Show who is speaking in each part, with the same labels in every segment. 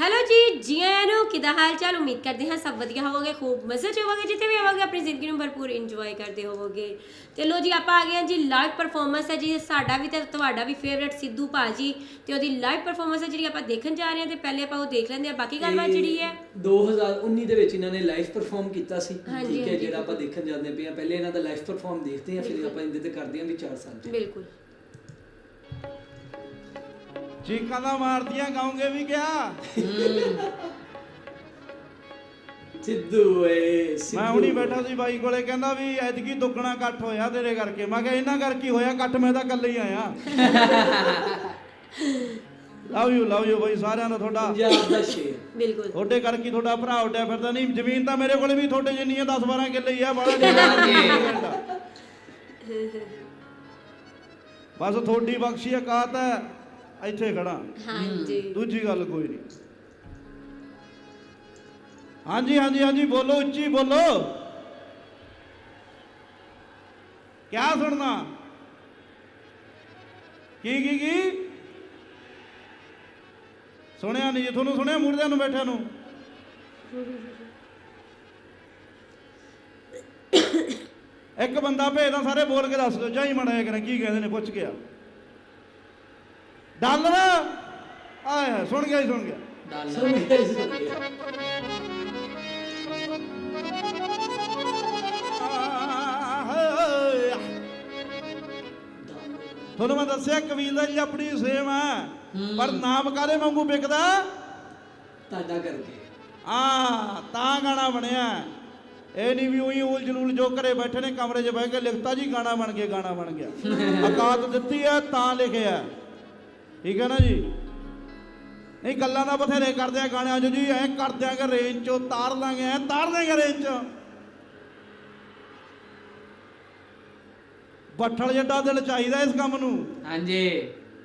Speaker 1: Hello ਜੀ ਜੀ ਆਇਆਂ ਨੂੰ ਕਿਦਾ ਹਾਲ ਚਾਲ ਉਮੀਦ ਕਰਦੇ ਹਾਂ ਸਭ ਵਧੀਆ ਹੋਵੋਗੇ ਖੂਬ ਮਜ਼ੇ ਚ ਹੋਵੋਗੇ ਜਿੱਥੇ ਵੀ ਹੋਵੋਗੇ ਆਪਣੀ ਜ਼ਿੰਦਗੀ ਨੂੰ ਭਰਪੂਰ ਇੰਜੋਏ ਕਰਦੇ ਹੋਵੋਗੇ। ਚਲੋ ਜੀ ਆਪਾਂ ਆ ਗਏ ਹਾਂ ਜੀ ਲਾਈਵ ਪਰਫਾਰਮੈਂਸ ਹੈ ਜੀ ਸਾਡਾ ਵੀ ਤੇ ਤੁਹਾਡਾ ਵੀ ਫੇਵਰਿਟ ਸਿੱਧੂ ਭਾਜੀ ਤੇ ਉਹਦੀ ਲਾਈਵ ਪਰਫਾਰਮੈਂਸ ਹੈ ਜਿਹੜੀ ਆਪਾਂ ਦੇਖਣ ਜਾ ਰਹੇ ਹਾਂ ਤੇ ਪਹਿਲੇ ਆਪਾਂ ਉਹ ਦੇਖ ਲੈਂਦੇ ਹਾਂ ਬਾਕੀ ਗੱਲਬਾਤ ਜਿਹੜੀ ਹੈ।
Speaker 2: 2019 ਦੇ ਵਿੱਚ ਇਹਨਾਂ ਨੇ ਲਾਈਵ ਪਰਫਾਰਮ ਕੀਤਾ ਸੀ
Speaker 1: ਹਾਂਜੀ,
Speaker 2: ਠੀਕ ਹੈ
Speaker 1: ਹਾਂਜੀ,
Speaker 2: ਜਿਹੜਾ ਆਪਾਂ ਦੇਖਣ ਜਾਂਦੇ ਪਏ ਆ ਪਹਿਲੇ ਇਹਨਾਂ ਦਾ ਲਾਈਵ ਪਰਫਾਰਮ ਦੇਖਦੇ ਆ ਫਿਰ
Speaker 1: ਬਿਲਕੁਲ।
Speaker 2: ਆਪਾਂ ਇਹਦੇ ਤੇ ਕਰਦੇ ਹਾਂ ਵਿਚਾਰ ਸਾਂਝੇ।
Speaker 1: ਬਿਲਕੁਲ।
Speaker 3: ਚੀਕਾਂ ਦਾ ਮਾਰਦੀਆਂ ਗਾਉਂਗੇ ਵੀ ਕਿਆ?
Speaker 2: ਸਿੱਧੂ ਏ ਸਿੱਧੂ।
Speaker 3: ਮੈਂ ਹੁਣੀ ਬੈਠਾ ਸੀ ਬਾਈ ਕੋਲੇ ਕਹਿੰਦਾ ਵੀ ਐਤਕੀ ਦੁੱਗਣਾ ਇਕੱਠ ਹੋਇਆ ਤੇਰੇ ਕਰਕੇ। ਮੈਂ ਕਿਹਾ ਇਹਨਾਂ ਕਰਕੇ ਹੀ ਹੋਇਆ ਇਕੱਠ ਮੈਂ ਤਾਂ ਇਕੱਲੇ ਹੀ ਆਇਆ। ਲਵ ਯੂ ਲਵ ਯੂ ਬਾਈ ਸਾਰਿਆਂ ਦਾ ਤੁਹਾਡਾ
Speaker 2: ਪੰਜਾਬ ਦਾ ਸ਼ੇਰ।
Speaker 1: ਬਿਲਕੁਲ।
Speaker 3: ਤੁਹਾਡੇ ਕਰਕੇ ਹੀ ਤੁਹਾਡਾ ਭਰਾ ਉੱਡਿਆ ਫਿਰਦਾ। ਨਹੀਂ ਜ਼ਮੀਨ ਤਾਂ ਮੇਰੇ ਕੋਲੇ ਵੀ ਤੁਹਾਡੇ ਜਿੰਨੀ ਹੈ 10 12 ਕਿੱਲੇ ਹੀ ਆ ਬੜਾ ਬਸ ਤੁਹਾਡੀ ਬਖਸ਼ੀ ਔਕਾਤ ਹੈ। ਇੱਥੇ ਖੜਾ।
Speaker 1: ਹਾਂਜੀ।
Speaker 3: ਦੂਜੀ ਗੱਲ ਕੋਈ ਨਹੀਂ। ਹਾਂਜੀ ਹਾਂਜੀ ਹਾਂਜੀ ਬੋਲੋ ਉੱਚੀ ਬੋਲੋ। ਕਿਆ ਸੁਣਨਾ? ਕੀ ਕੀ ਕੀ? ਸੁਣਿਆ ਨਹੀਂ ਜੀ ਤੁਹਾਨੂੰ ਸੁਣਿਆ ਮੁਰਦਿਆਂ ਨੂੰ ਬੈਠਿਆਂ ਨੂੰ? ਇੱਕ ਬੰਦਾ ਭੇਜਦਾ ਸਾਰੇ ਬੋਲ ਕੇ ਦੱਸ ਦਿਓ। ਜਾਈ ਮੜਾ ਕਰਾਂ ਕੀ ਕਹਿੰਦੇ ਨੇ ਪੁੱਛ ਗਿਆ ਡਾਲਰ ਆਏ ਸੁਣ ਗਿਆ ਸੁਣ ਗਿਆ।
Speaker 2: ਸੁਣ ਗਿਆ ਜੀ, ਸੁਣ ਗਿਆ।
Speaker 3: ਤੁਹਾਨੂੰ ਮੈਂ ਦੱਸਿਆ ਕਬੀਲਾ ਜੀ ਆਪਣੀ ਸੇਮ ਹੈ। ਪਰ ਨਾਮ ਕਾਦੇ ਵਾਂਗੂ ਵਿਕਦਾ?
Speaker 2: ਤੁਹਾਡਾ ਕਰਕੇ।
Speaker 3: ਆ ਤਾਂ ਗਾਣਾ ਬਣਿਆ। ਇਹ ਨਹੀਂ ਵੀ ਉਹੀ ਉਲ ਜਲੂਲ ਜੋ ਘਰੇ ਬੈਠੇ ਨੇ ਕਮਰੇ 'ਚ ਬਹਿ ਕੇ ਲਿਖਤਾ ਜੀ ਗਾਣਾ ਬਣ ਗਿਆ ਗਾਣਾ ਬਣ ਗਿਆ। ਔਕਾਤ ਦਿੱਤੀ ਹੈ ਤਾਂ ਲਿਖਿਆ। ਠੀਕ ਹੈ ਨਾ ਜੀ? ਨਹੀਂ ਗੱਲਾਂ ਦਾ ਬਥੇਰੇ ਕਰਦੇ ਆ ਗਾਣਿਆਂ 'ਚ ਜੀ ਐ ਕਰ ਦਿਆਂਗੇ ਰੇਂਜ 'ਚੋਂ ਤਾਰ ਲਾਂਗੇ ਐ ਤਾਰ ਦੇਂਗੇ ਰੇਂਜ 'ਚੋਂ। ਬੱਠਲ ਜੱਡਾ ਦਿਲ ਚਾਹੀਦਾ ਇਸ ਕੰਮ ਨੂੰ।
Speaker 4: ਹਾਂਜੀ।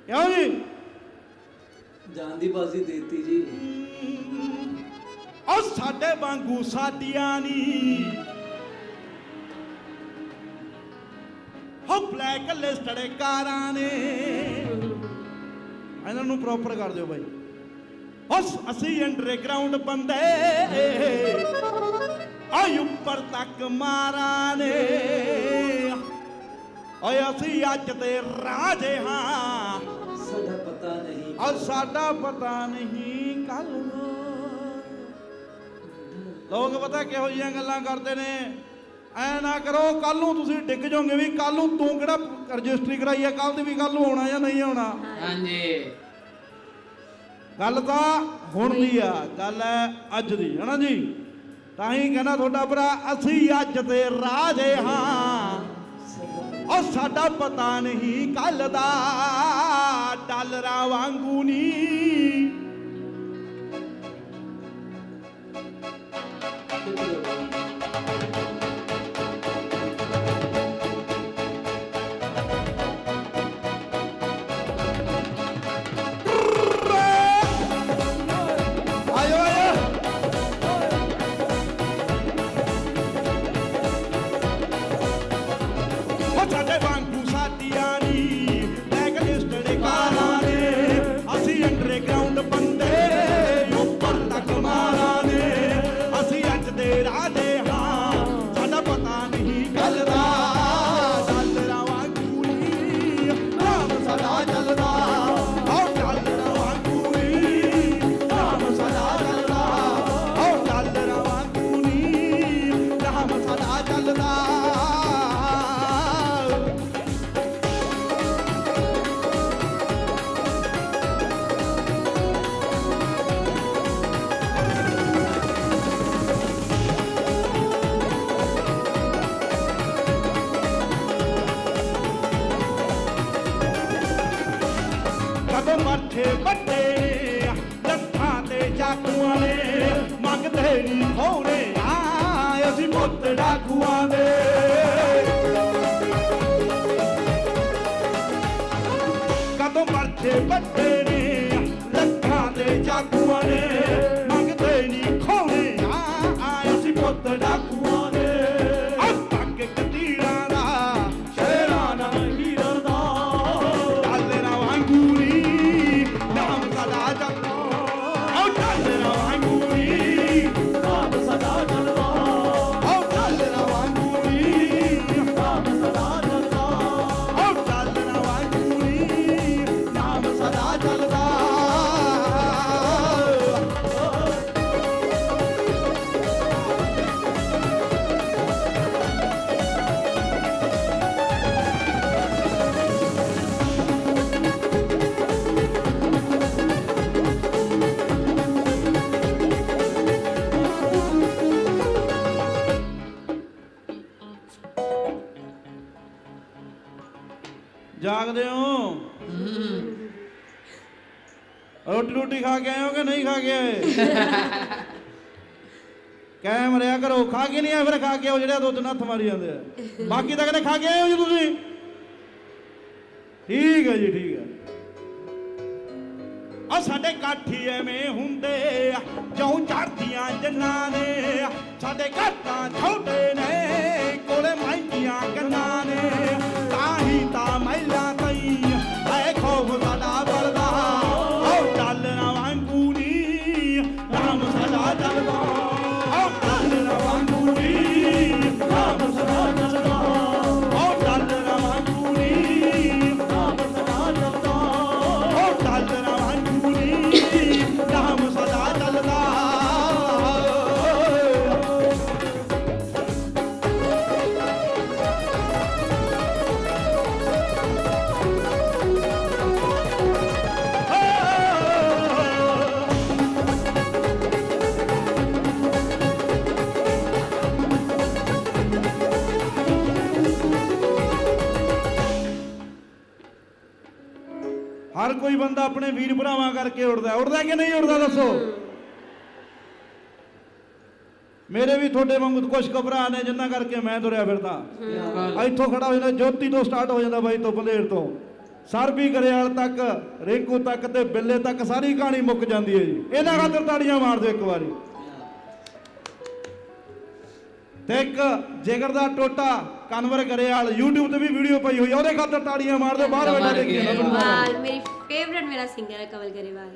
Speaker 3: ਕਿਉਂ ਜੀ?
Speaker 2: ਜਾਨ ਦੀ ਬਾਜ਼ੀ ਦੇਤੀ ਜੀ।
Speaker 3: ਉਹ ਸਾਡੇ ਵਾਂਗੂ ਸਾਡੀਆਂ ਨੀ। ਹੋ ਬਲੈਕ ਲਿਸਟਡ ਕਾਰਾਂ ਨੇ। ਇਹਨਾਂ ਨੂੰ ਪ੍ਰੋਪਰ ਕਰ ਦਿਓ ਬਾਈ। ਉਸ ਅਸੀਂ ਅੰਡਰਗਰਾਉਂਡ ਬੰਦੇ। ਆਈ ਉੱਪਰ ਤੱਕ ਮਾਰਾਂ ਨੇ। ਓਏ ਅਸੀਂ ਅੱਜ ਦੇ ਰਾਜੇ ਹਾਂ।
Speaker 2: ਸਾਡਾ ਪਤਾ ਨਹੀਂ।
Speaker 3: ਔਰ ਸਾਡਾ ਪਤਾ ਨਹੀਂ ਕੱਲ ਨੂੰ। ਲੋਕ ਪਤਾ ਕਿਹੋ ਜਿਹੀਆਂ ਗੱਲਾਂ ਕਰਦੇ ਨੇ। ਐ ਨਾ ਕਰੋ ਕੱਲ ਨੂੰ ਤੁਸੀਂ ਡਿੱਗ ਜਾਓਗੇ ਵੀ ਕੱਲ ਨੂੰ ਤੂੰ ਕਿਹੜਾ ਰਜਿਸਟਰੀ ਕਰਾਈ ਹੈ ਕੱਲ ਦੀ ਵੀ ਨੂੰ ਆਉਣਾ ਜਾਂ ਨਹੀਂ ਆਉਣਾ
Speaker 4: ਹਾਂਜੀ।
Speaker 3: ਗੱਲ ਤਾਂ ਹੁਣ ਦੀ ਆ ਗੱਲ ਹੈ ਅੱਜ ਦੀ ਹਨਾ ਜੀ? ਤਾਂ ਹੀ ਕਹਿੰਦਾ ਤੁਹਾਡਾ ਭਰਾ ਅਸੀਂ ਅੱਜ ਦੇ ਰਾਜੇ ਹਾਂ। ਉਹ ਸਾਡਾ ਪਤਾ ਨਹੀਂ ਕੱਲ ਦਾ ਡਾਲਰਾਂ ਵਾਂਗੂ ਨਹੀਂ ਕਦੋਂ ਵੱਡੇ ਨੇ ਲੱਖਾਂ ਤੇ ਚਾਕੂਆਂ ਨੇ ਮੰਗਦੇ ਨਹੀਂ ਖੋਰੇ ਆ, ਅਸੀਂ ਪੁੱਤ ਡਾਕੂਆਂ ਦੇ। ਜਾਗਦੇ ਹੋ? ਰੋਟੀ ਰੋਟੀ ਖਾ ਕੇ ਆਏ ਹੋ ਕਿ ਨਹੀਂ ਖਾ ਕੇ ਆਏ? ਕਾਇਮ ਰਿਆ ਕਰੋ ਖਾ ਕੇ ਨਹੀਂ ਆਏ ਫਿਰ ਖਾ ਕੇ ਆਓ ਜਿਹੜੇ ਦੋ ਦਿਨ ਹੱਥ ਮਾਰੀ ਜਾਂਦੇ ਆ। ਬਾਕੀ ਤਾਂ ਕਹਿੰਦੇ ਖਾ ਕੇ ਆਏ ਹੋ ਜੀ ਤੁਸੀਂ? ਠੀਕ ਹੈ ਜੀ ਠੀਕ ਹੈ। ਆ ਸਾਡੇ ਕਾਠੀ ਐਵੇਂ ਹੁੰਦੇ ਆ ਜਿਉਂ ਚੜਦੀਆਂ ਜੰਨਾਂ ਨੇ ਸਾਡੇ ਘਰ ਤਾਂ ਛੋਟੇ ਨੇ ਕੋਲੇ ਮਹਿੰਗੀਆਂ ਕੰਨਾਂ ਹਰ ਕੋਈ ਬੰਦਾ ਆਪਣੇ ਵੀਰ ਭਰਾਵਾਂ ਕਰਕੇ ਉੱਡਦਾ ਉੱਡਦਾ ਕਿ ਨਹੀਂ ਉੱਡਦਾ ਦੱਸੋ? ਮੇਰੇ ਵੀ ਤੁਹਾਡੇ ਵਾਂਗੂ ਕੁਝ ਘਬਰਾ ਨੇ ਜਿੰਨਾ ਕਰਕੇ ਮੈਂ ਤੁਰਿਆ ਫਿਰਦਾ। ਇੱਥੋਂ ਖੜਾ ਹੋ ਜਾਂਦਾ ਜੋਤੀ ਤੋਂ ਸਟਾਰਟ ਹੋ ਜਾਂਦਾ ਬਾਈ ਤੋਂ ਬੰਦੇਰ ਤੋਂ। ਸਰਬੀ ਗਰੇਵਾਲ ਤੱਕ, ਰੇਕੂ ਤੱਕ ਤੇ ਬਿੱਲੇ ਤੱਕ ਸਾਰੀ ਕਹਾਣੀ ਮੁੱਕ ਜਾਂਦੀ ਹੈ ਜੀ। ਇਹਨਾਂ ਖਾਤਰ ਤਾੜੀਆਂ ਮਾਰ ਦਿਓ ਇੱਕ ਵਾਰੀ। ਤੇ ਇੱਕ ਜਿਗਰ ਦਾ ਟੋਟਾ ਕਨਵਰ ਗਰੇਵਾਲ YouTube ਤੇ ਵੀ ਵੀਡੀਓ ਪਈ ਹੋਈ ਆ ਉਹਦੇ ਖਾਤਰ ਤਾੜੀਆਂ ਮਾਰ ਦਿਓ ਬਾਹਰ ਬੈਠਾ ਦੇਖੀ
Speaker 1: ਮੇਰੀ ਫੇਵਰਟ ਮੇਰਾ ਸਿੰਗਰ ਹੈ ਕਵਲ ਗਰੇਵਾਲ।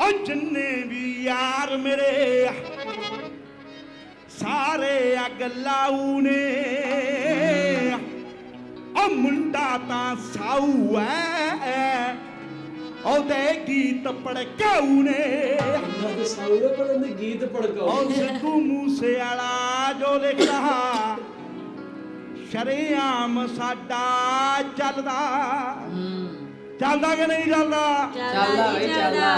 Speaker 3: ਓ ਜਿੰਨੇ ਵੀ ਯਾਰ ਮੇਰੇ ਸਾਰੇ ਅੱਗ ਲਾਊ ਨੇ। ਓ ਮੁੰਡਾ ਤਾਂ ਸਾਊ ਐ ਉਹਦੇ ਗੀਤ ਪੜਕਾਊ ਨੇ।
Speaker 2: ਉਹਨਾਂ ਦੇ ਸਾਊਰੇ ਪੜਨ ਦੇ ਗੀਤ ਪੜਕਾਓ
Speaker 3: ਓ ਸਿੱਧੂ ਮੂਸੇ ਵਾਲਾ ਜੋ ਲਿਖਦਾ ਸ਼ਰੀਆਮ ਸਾਡਾ ਚੱਲਦਾ। ਚੱਲਦਾ ਕਿ ਨਹੀਂ ਚੱਲਦਾ?
Speaker 1: ਚੱਲਦਾ
Speaker 4: ਚੱਲਦਾ।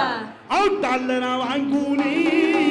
Speaker 3: ਆਉ ਡਾਲਰਾਂ ਵਾਂਗੂ ਨੀ।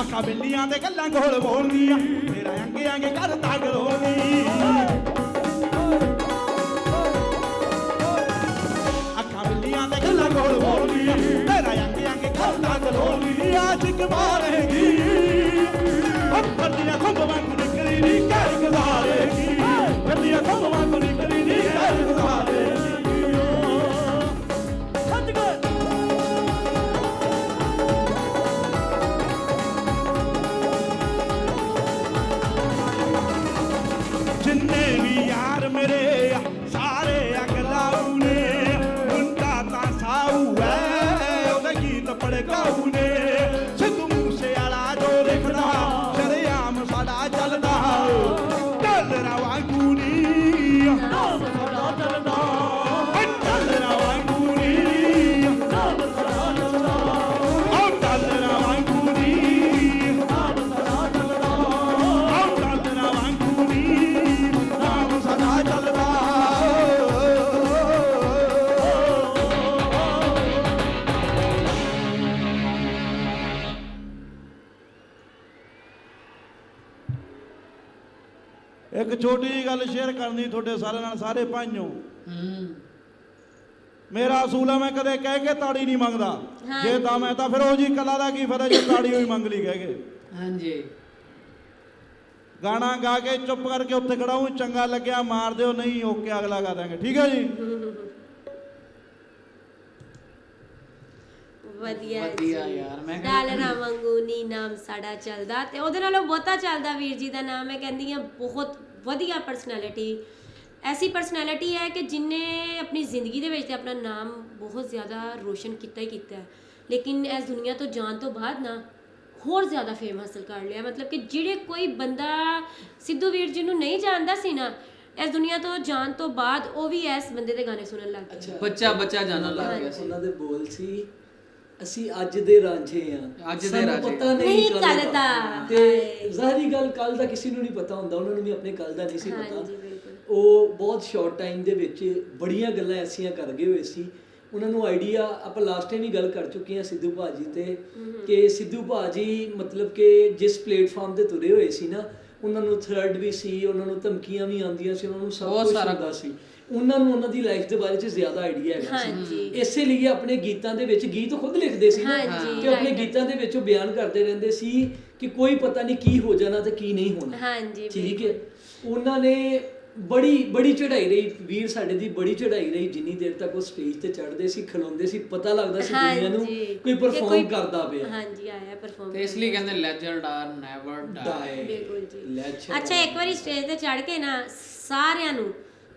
Speaker 3: ਅੱਖਾਂ ਬਿੱਲੀਆਂ ਦੇ ਗੱਲਾਂ ਘੋਲ ਬੋਲਦੀਆਂ। ਤੇਰਾ ਅੰਗੇ ਅੰਗੇ ਕਰ ਤੱਕ ਅੱਖਾਂ ਬਿੱਲੀਆਂ ਦੇ ਗੱਲਾਂ ਘੋਲ ਬੋਲਦੀਆਂ। ਮੇਰਾ ਅੰਗੇ ਅੰਗੇ ਕਰ ਤੱਕ ਰੋਣੀ ਆਸ਼ਿਕ ਮਾਰੇਗੀ ਅੱਖਾਂ ਖੰਭ ਵਾਂਗ ਨਿਕਲੀ ਨੀ ਕਰ ਗਜ਼ਾਰੇਗੀ। ਅੱਖਾਂ ਖੰਭ ਵਾਂਗ ਨਿਕਲੀ ਨੀ ਕਰ ਗਜ਼ਾਰੇਗੀ। ਡਾਲਰਾਂ ਵਾਂਗੂ ਇੱਕ ਛੋਟੀ ਜਿਹੀ ਗੱਲ ਸ਼ੇਅਰ ਕਰਨੀ ਤੁਹਾਡੇ ਸਾਰਿਆਂ ਨਾਲ ਸਾਰੇ ਭਾਈਓ। ਮੇਰਾ ਅਸੂਲ ਹੈ ਮੈਂ ਕਦੇ ਕਹਿ ਕੇ ਤਾੜੀ ਨਹੀਂ ਮੰਗਦਾ। ਜੇ ਤਾਂ ਮੈਂ ਤਾਂ ਫਿਰ ਉਹ ਜੀ ਕਲਾ ਦਾ ਕੀ ਫਾਇਦਾ ਜੇ ਤਾੜੀ ਹੋਈ ਮੰਗ ਲਈ ਕਹਿ ਕੇ।
Speaker 4: ਹਾਂਜੀ।
Speaker 3: ਗਾਣਾ ਗਾ ਕੇ ਚੁੱਪ ਕਰਕੇ ਉੱਥੇ ਖੜਾ ਹੂੰ ਚੰਗਾ ਲੱਗਿਆ ਮਾਰ ਦਿਓ ਨਹੀਂ ਓਕੇ ਅਗਲਾ ਗਾ ਦਾਂਗੇ ਠੀਕ ਹੈ ਜੀ?
Speaker 1: ਵਧੀਆ
Speaker 4: ਵਧੀਆ
Speaker 1: ਜੀ।
Speaker 4: ਯਾਰ, ਮੈਂ ਕਹਿੰਦਾ-
Speaker 1: ਡਾਲਰਾਂ ਵਾਂਗੂ ਨੀ ਨਾਮ ਸਾਡਾ ਚੱਲਦਾ ਤੇ ਉਹਦੇ ਨਾਲੋਂ ਬਹੁਤਾ ਚੱਲਦਾ ਵੀਰ ਜੀ ਦਾ ਨਾਮ ਹੈ ਕਹਿੰਦੀ ਆ ਬਹੁਤ ਵਧੀਆ ਪਰਸਨੈਲਿਟੀ ਐਸੀ ਪਰਸਨੈਲਿਟੀ ਹੈ ਕਿ ਜਿਨੇ ਆਪਣੀ ਜ਼ਿੰਦਗੀ ਦੇ ਵਿੱਚ ਤੇ ਆਪਣਾ ਨਾਮ ਬਹੁਤ ਜ਼ਿਆਦਾ ਰੋਸ਼ਨ ਕੀਤਾ ਹੀ ਕੀਤਾ ਹੈ। ਲੇਕਿਨ ਇਸ ਦੁਨੀਆ ਤੋਂ ਜਾਣ ਤੋਂ ਬਾਅਦ ਨਾ ਹੋਰ ਜ਼ਿਆਦਾ ਫੇਮ ਹਾਸਲ ਕਰ ਲਿਆ। ਮਤਲਬ ਕਿ ਜਿਹੜੇ ਕੋਈ ਬੰਦਾ ਸਿੱਧੂ ਵੀਰ ਜੀ ਨੂੰ ਨਹੀਂ ਜਾਣਦਾ ਸੀ ਨਾ ਇਸ ਦੁਨੀਆ ਤੋਂ ਜਾਣ ਤੋਂ ਬਾਅਦ ਉਹ ਵੀ ਇਸ ਬੰਦੇ ਦੇ ਗਾਣੇ ਸੁਣਨ ਲੱਗ ਗਿਆ।
Speaker 4: ਬੱਚਾ ਬੱਚਾ ਜਾਣਨ ਲੱਗ ਗਿਆ ਸੀ।
Speaker 2: ਉਹਨਾਂ ਦੇ ਬੋਲ ਸੀ ਅਸੀਂ ਅੱਜ ਦੇ ਰਾਂਝੇ ਆ।
Speaker 4: ਅੱਜ ਦੇ ਰਾਂਝੇ
Speaker 2: ਪਤਾ ਨਹੀਂ
Speaker 1: ਨਹੀਂ
Speaker 2: ਕੱਲ੍ਹ
Speaker 1: ਕੱਲ੍ਹ ਦਾ।
Speaker 2: ਤੇ ਜ਼ਾਹਰੀ ਗੱਲ ਕੱਲ ਦਾ ਕਿਸੇ ਨੂੰ ਨਹੀਂ ਪਤਾ ਹੁੰਦਾ ਉਹਨਾਂ ਨੂੰ ਵੀ ਆਪਣੇ ਕੱਲ ਦਾ ਨਹੀਂ ਸੀ ਪਤਾ।
Speaker 1: ਹਾਂਜੀ, ਬਿਲਕੁਲ।
Speaker 2: ਉਹ ਬਹੁਤ ਸ਼ਾਰਟ ਟਾਈਮ ਦੇ ਵਿੱਚ ਬੜੀਆਂ ਗੱਲਾਂ ਐਸੀਆਂ ਕਰ ਗਏ ਹੋਏ ਸੀ। ਉਹਨਾਂ ਨੂੰ ਆਈਡੀਆ ਆਪਾਂ ਲਾਸਟ ਟਾਈਮ ਹੀ ਗੱਲ ਕਰ ਚੁੱਕੇ ਹਾਂ ਸਿੱਧੂ ਭਾਜੀ ਤੇ ਕਿ ਸਿੱਧੂ ਭਾਜੀ ਮਤਲਬ ਕਿ ਜਿਸ ਪਲੇਟਫਾਰਮ ਤੇ ਤੁਰੇ ਹੋਏ ਸੀ ਨਾ ਉਹਨਾਂ ਨੂੰ ਥਰਡ ਵੀ ਸੀ ਉਹਨਾਂ ਨੂੰ ਧਮਕੀਆਂ ਵੀ ਆਉਂਦੀਆਂ ਸੀ ਉਹਨਾਂ ਨੂੰ ਸਭ
Speaker 4: ਬਹੁਤ
Speaker 2: ਕੁਝ
Speaker 4: ਸਾਰਾ
Speaker 2: ਹੁੰਦਾ ਸੀ। ਉਹਨਾਂ ਨੂੰ ਉਹਨਾਂ ਦੀ ਲਾਈਫ ਦੇ ਬਾਰੇ 'ਚ ਜ਼ਿਆਦਾ ਆਈਡੀਆ ਹੈਗਾ
Speaker 1: ਹਾਂਜੀ।
Speaker 2: ਸੀ ਇਸੇ ਲਈ ਆਪਣੇ ਗੀਤਾਂ ਦੇ ਵਿੱਚ ਗੀਤ ਖੁਦ ਲਿਖਦੇ ਸੀ ਨਾ।
Speaker 1: ਹਾਂਜੀ,
Speaker 2: ਕਿ ਆਪਣੇ
Speaker 1: right.
Speaker 2: ਗੀਤਾਂ ਦੇ ਵਿੱਚ ਉਹ ਬਿਆਨ ਕਰਦੇ ਰਹਿੰਦੇ ਸੀ ਕਿ ਕੋਈ ਪਤਾ ਨਹੀਂ ਕੀ ਹੋ ਜਾਣਾ ਤੇ ਕੀ ਨਹੀਂ ਹੋਣਾ।
Speaker 1: ਹਾਂਜੀ
Speaker 2: ਠੀਕ ਹੈ। ਉਹਨਾਂ ਨੇ ਬੜੀ ਬੜੀ ਚੜ੍ਹਾਈ ਰਹੀ। ਵੀਰ ਸਾਡੇ ਦੀ ਬੜੀ ਚੜ੍ਹਾਈ ਰਹੀ। ਜਿੰਨੀ ਦੇਰ ਤੱਕ ਉਹ ਸਟੇਜ ਤੇ ਚੜ੍ਹਦੇ ਸੀ ਖਲੋਂਦੇ ਸੀ ਪਤਾ ਲੱਗਦਾ ਸੀ ਦੁਨੀਆ ਨੂੰ
Speaker 1: ਹਾਂਜੀ
Speaker 2: ਕੋਈ
Speaker 1: ਕਿ
Speaker 2: ਪਰਫਾਰਮ ਕਰਦਾ ਪਿਆ।
Speaker 1: ਹਾਂਜੀ ਆਇਆ ਪਰਫਾਰਮ
Speaker 4: ਤੇ ਇਸ ਲਈ ਕਹਿੰਦੇ ਲੈਜੈਂਡ ਆਰ ਨੈਵਰ ਡਾਈ.
Speaker 1: ਬਿਲਕੁਲ ਜੀ।
Speaker 2: Legend
Speaker 1: ਅੱਛਾ ਇੱਕ ਵਾਰੀ ਸਟੇਜ ਤੇ ਚੜ ਕੇ ਨਾ ਸਾਰਿਆਂ ਨੂੰ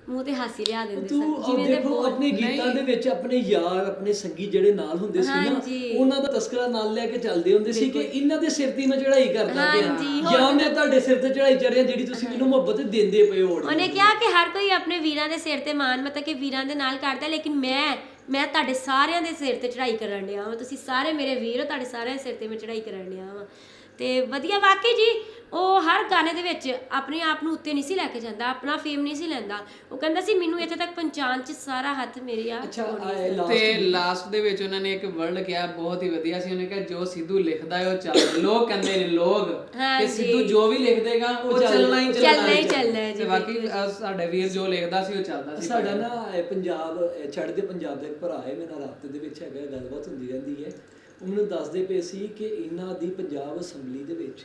Speaker 1: ਮੂੰਹ ਤੇ ਹਾਸੀ ਲਿਆ ਦਿੰਦੇ
Speaker 2: ਤੂੰ
Speaker 1: ਸਨ।
Speaker 2: ਆਹ
Speaker 1: ਜਿਵੇਂ ਦੇ
Speaker 2: ਦੇਖੋ
Speaker 1: ਬੋਲ
Speaker 2: ਆਪਣੇ ਗੀਤਾਂ ਦੇ ਵਿੱਚ ਆਪਣੇ ਯਾਰ ਆਪਣੇ ਸੰਗੀ ਜਿਹੜੇ ਨਾਲ ਹੁੰਦੇ ਸੀ ਨਾ
Speaker 1: ਹਾਂਜੀ।
Speaker 2: ਉਹਨਾਂ ਦਾ ਤਸਕਰਾ ਨਾਲ ਲੈ ਕੇ ਚੱਲਦੇ ਹੁੰਦੇ ਸੀ ਕਿ ਇਹਨਾਂ ਦੇ ਸਿਰ ਤੇ ਮੈਂ ਚੜ੍ਹਾਈ ਕਰਦਾ
Speaker 1: ਹਾਂਜੀ,
Speaker 2: ਪਿਆ
Speaker 1: ਹੋਰ
Speaker 2: ਜਾਂ ਮੈਂ ਤੁਹਾਡੇ ਸਿਰ ਤੇ ਚੜ੍ਹਾਈ ਚੜ੍ਹਿਆ ਜਿਹੜੀ ਤੁਸੀਂ ਮੈਨੂੰ ਮੁਹੱਬਤ ਦਿੰਦੇ ਪਏ ਹੋ।
Speaker 1: ਉਹਨੇ ਕਿਹਾ ਕਿ ਹਰ ਕੋਈ ਆਪਣੇ ਵੀਰਾਂ ਦੇ ਸਿਰ ਤੇ ਮਾਣ ਮਤਲਬ ਕਿ ਵੀਰਾਂ ਦੇ ਨਾਲ ਕਰਦਾ ਲੇਕਿਨ ਮੈਂ ਮੈਂ ਤੁਹਾਡੇ ਸਾਰਿਆਂ ਦੇ ਸਿਰ ਤੇ ਚੜ੍ਹਾਈ ਕਰਨ ਡਿਆ ਵਾਂ। ਤੁਸੀਂ ਸਾਰੇ ਮੇਰੇ ਵੀਰ ਹੋ ਤੁਹਾਡੇ ਸਾਰਿਆਂ ਦੇ ਸਿਰ ਤੇ ਮੈਂ ਚੜ੍ਹਾਈ ਕਰਨ ਡਿਆ ਵਾਂ। ਤੇ ਵਧੀਆ ਵਾਕਈ ਜੀ ਉਹ ਹਰ ਗਾਣੇ ਦੇ ਵਿੱਚ ਆਪਣੇ ਆਪ ਨੂੰ ਉੱਤੇ ਨਹੀਂ ਸੀ ਲੈ ਕੇ ਜਾਂਦਾ ਆਪਣਾ ਫੇਮ ਨਹੀਂ ਸੀ ਲੈਂਦਾ। ਉਹ ਕਹਿੰਦਾ ਸੀ ਮੈਨੂੰ ਇੱਥੇ ਤੱਕ ਪਹੁੰਚਾਉਣ 'ਚ ਸਾਰਾ ਹੱਥ ਮੇਰੇ ਆ
Speaker 2: ਅੱਛਾ
Speaker 4: ਤੇ ਲਾਸਟ ਦੇ ਵਿੱਚ ਉਹਨਾਂ ਨੇ ਇੱਕ ਵਰਡ ਕਿਹਾ ਬਹੁਤ ਹੀ ਵਧੀਆ ਸੀ। ਉਹਨੇ ਕਿਹਾ ਜੋ ਸਿੱਧੂ ਲਿਖਦਾ ਹੈ ਉਹ ਚੱਲ। ਲੋਕ ਕਹਿੰਦੇ ਨੇ ਲੋਕ। ਕਿ। ਸਿੱਧੂ ਜੋ ਵੀ ਲਿਖ ਦੇਗਾ ਉਹ
Speaker 2: ਚੱਲ-
Speaker 4: ਚੱਲਣਾ ਹੀ ਚੱਲਣਾ
Speaker 1: ਚੱਲਣਾ ਹੀ ਚੱਲਣਾ ਹੈ ਜੀ,
Speaker 4: ਤੇ ਬਾਕੀ ਸਾਡੇ ਵੀਰ ਜੋ ਲਿਖਦਾ ਸੀ ਉਹ ਚੱਲਦਾ ਸੀ।
Speaker 2: ਸਾਡਾ ਨਾ ਇਹ ਪੰਜਾਬ ਇਹ ਚੜ੍ਹਦੇ ਪੰਜਾਬ ਦਾ ਭਰਾ ਹੈ ਮੇਰਾ ਰਾਬਤੇ ਦੇ ਵਿੱਚ ਹੈਗਾ ਗੱਲਬਾਤ ਹੁੰਦੀ ਰਹਿੰਦੀ ਹੈ। ਉਹ ਮੈਨੂੰ ਦੱਸਦੇ ਪਏ ਸੀ ਕਿ ਇਹਨਾਂ ਦੀ ਪੰਜਾਬ ਅਸੈਂਬਲੀ ਦੇ ਵਿੱਚ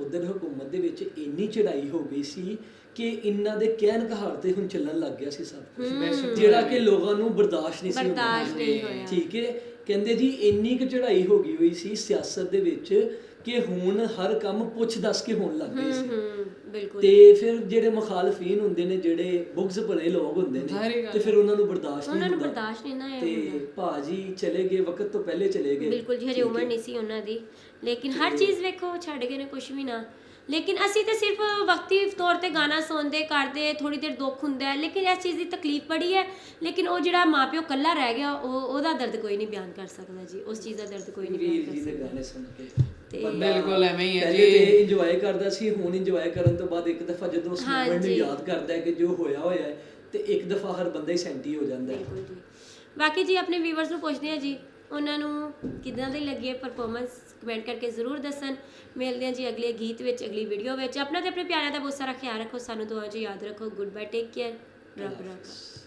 Speaker 2: ਉਧਰ ਹਕੂਮਤ ਦੇ ਵਿੱਚ ਇੰਨੀ ਚੜ੍ਹਾਈ ਹੋ ਗਈ ਸੀ ਕਿ ਇਹਨਾਂ ਦੇ ਕਹਿਣ ਕਹਾਰ ਤੇ ਹੁਣ ਚੱਲਣ ਲੱਗ ਗਿਆ ਸੀ ਸਭ ਕੁਝ ਜਿਹੜਾ ਕਿ ਲੋਕਾਂ ਨੂੰ ਬਰਦਾਸ਼ਤ ਨਹੀਂ ਸੀ
Speaker 1: ਬਰਦਾਸ਼ਤ ਨਹੀਂ ਹੋਇਆ।
Speaker 2: ਠੀਕ ਹੈ। ਕਹਿੰਦੇ ਜੀ ਇੰਨੀ ਕੁ ਚੜ੍ਹਾਈ ਹੋ ਗਈ ਹੋਈ ਸੀ ਸਿਆਸਤ ਦੇ ਵਿੱਚ ਕਿ ਹੁਣ ਹਰ ਕੰਮ ਪੁੱਛ ਦੱਸ ਕੇ ਹੋਣ ਲੱਗ ਗਏ ਸੀ।
Speaker 1: ਬਿਲਕੁਲ।
Speaker 2: ਤੇ ਫਿਰ ਜਿਹੜੇ ਮੁਖਾਲਫੀਨ ਹੁੰਦੇ ਨੇ ਜਿਹੜੇ ਬੁਗਜ਼ ਭਰੇ ਲੋਕ ਹੁੰਦੇ ਨੇ ਤੇ ਫਿਰ ਉਹਨਾਂ ਨੂੰ ਬਰਦਾਸ਼ਤ ਨਹੀਂ
Speaker 1: ਉਹਨਾਂ ਨੂੰ ਬਰਦਾਸ਼ਤ ਨਹੀਂ ਨਾ
Speaker 2: ਤੇ ਭਾਜੀ ਚਲੇ ਗਏ ਵਕਤ ਤੋਂ ਪਹਿਲੇ ਚਲੇ ਗਏ।
Speaker 1: ਬਿਲਕੁਲ ਜੀ ਹਜੇ ਉਮਰ ਨਹੀਂ ਸੀ ਉਹਨਾਂ ਦੀ। ਲੇਕਿਨ ਹਰ ਚੀਜ਼ ਵੇਖੋ ਛੱਡ ਗਏ ਨੇ ਕੁਝ ਵੀ ਨਾ। ਲੇਕਿਨ ਅਸੀਂ ਤੇ ਸਿਰਫ ਵਕਤੀ ਤੌਰ ਤੇ ਗਾਣਾ ਸੁਣਦੇ ਕਰਦੇ ਥੋੜੀ ਦੇਰ ਦੁੱਖ ਹੁੰਦਾ ਹੈ ਲੇਕਿਨ ਇਸ ਚੀਜ਼ ਦੀ ਤਕਲੀਫ ਬੜੀ ਹੈ। ਲੇਕਿਨ ਉਹ ਜਿਹੜਾ ਮਾਪਿਓ ਕੱਲਾ ਰਹਿ ਗਿਆ ਉਹ ਉਹਦਾ ਦਰਦ ਕੋਈ ਨਹੀਂ ਬਿਆਨ ਕਰ ਸਕਦਾ ਜੀ ਉਸ ਚੀਜ਼ ਦਾ ਦਰਦ ਕੋਈ ਨਹੀਂ ਬਿਆਨ ਕਰ ਸਕਦਾ।
Speaker 2: ਗਾਣੇ ਸੁਣ ਕੇ।
Speaker 1: ਤੇ-
Speaker 4: ਬਿਲਕੁਲ ਐਵੇਂ ਹੀ ਹੈ
Speaker 2: ਪਹਿਲੇ
Speaker 4: ਜੀ।
Speaker 2: ਤੇ ਇੰਜੋਏ ਕਰਦਾ ਸੀ ਹੁਣ ਇੰਜੋਏ ਕਰਨ ਤੋਂ ਬਾਅਦ ਇੱਕ ਦਫਾ ਜਦੋਂ ਉਸ ਮੂਮੈਂਟ ਨੂੰ। ਯਾਦ ਕਰਦਾ ਹੈ ਕਿ ਜੋ ਹੋਇਆ ਹੋਇਆ ਹੈ ਤੇ ਇੱਕ ਦਫਾ ਹਰ ਬੰਦਾ ਹੀ ਸੈਂਟੀ ਹੋ ਜਾਂਦਾ ਹੈ।
Speaker 1: ਬਿਲਕੁਲ ਜੀ। ਬਾਕੀ ਜੀ ਆਪਣੇ ਵੀਵਰਸ ਨੂੰ ਪੁੱਛਦੇ ਆ ਜੀ ਉਹਨਾਂ ਨੂੰ ਕਿਦਾਂ ਦੀ ਲੱਗੀ ਹੈ ਪਰਫਾਰਮੈਂਸ ਕਮੈਂਟ ਕਰਕੇ ਜ਼ਰੂਰ ਦੱਸਣ। ਮਿਲਦੇ ਹਾਂ ਜੀ ਅਗਲੇ ਗੀਤ ਵਿੱਚ, ਅਗਲੀ ਵੀਡੀਓ ਵਿੱਚ। ਆਪਣਾ ਤੇ ਆਪਣੇ ਪਿਆਰਿਆਂ ਦਾ ਬਹੁਤ ਸਾਰਾ ਖਿਆਲ ਰੱਖੋ, ਸਾਨੂੰ ਦੁਆ ਜੀ ਯਾਦ ਰੱਖੋ। ਗੁੱਡ ਬਾਏ ਟੇਕ ਕੇਅਰ ਰੱਬ ਰੱਖਾ।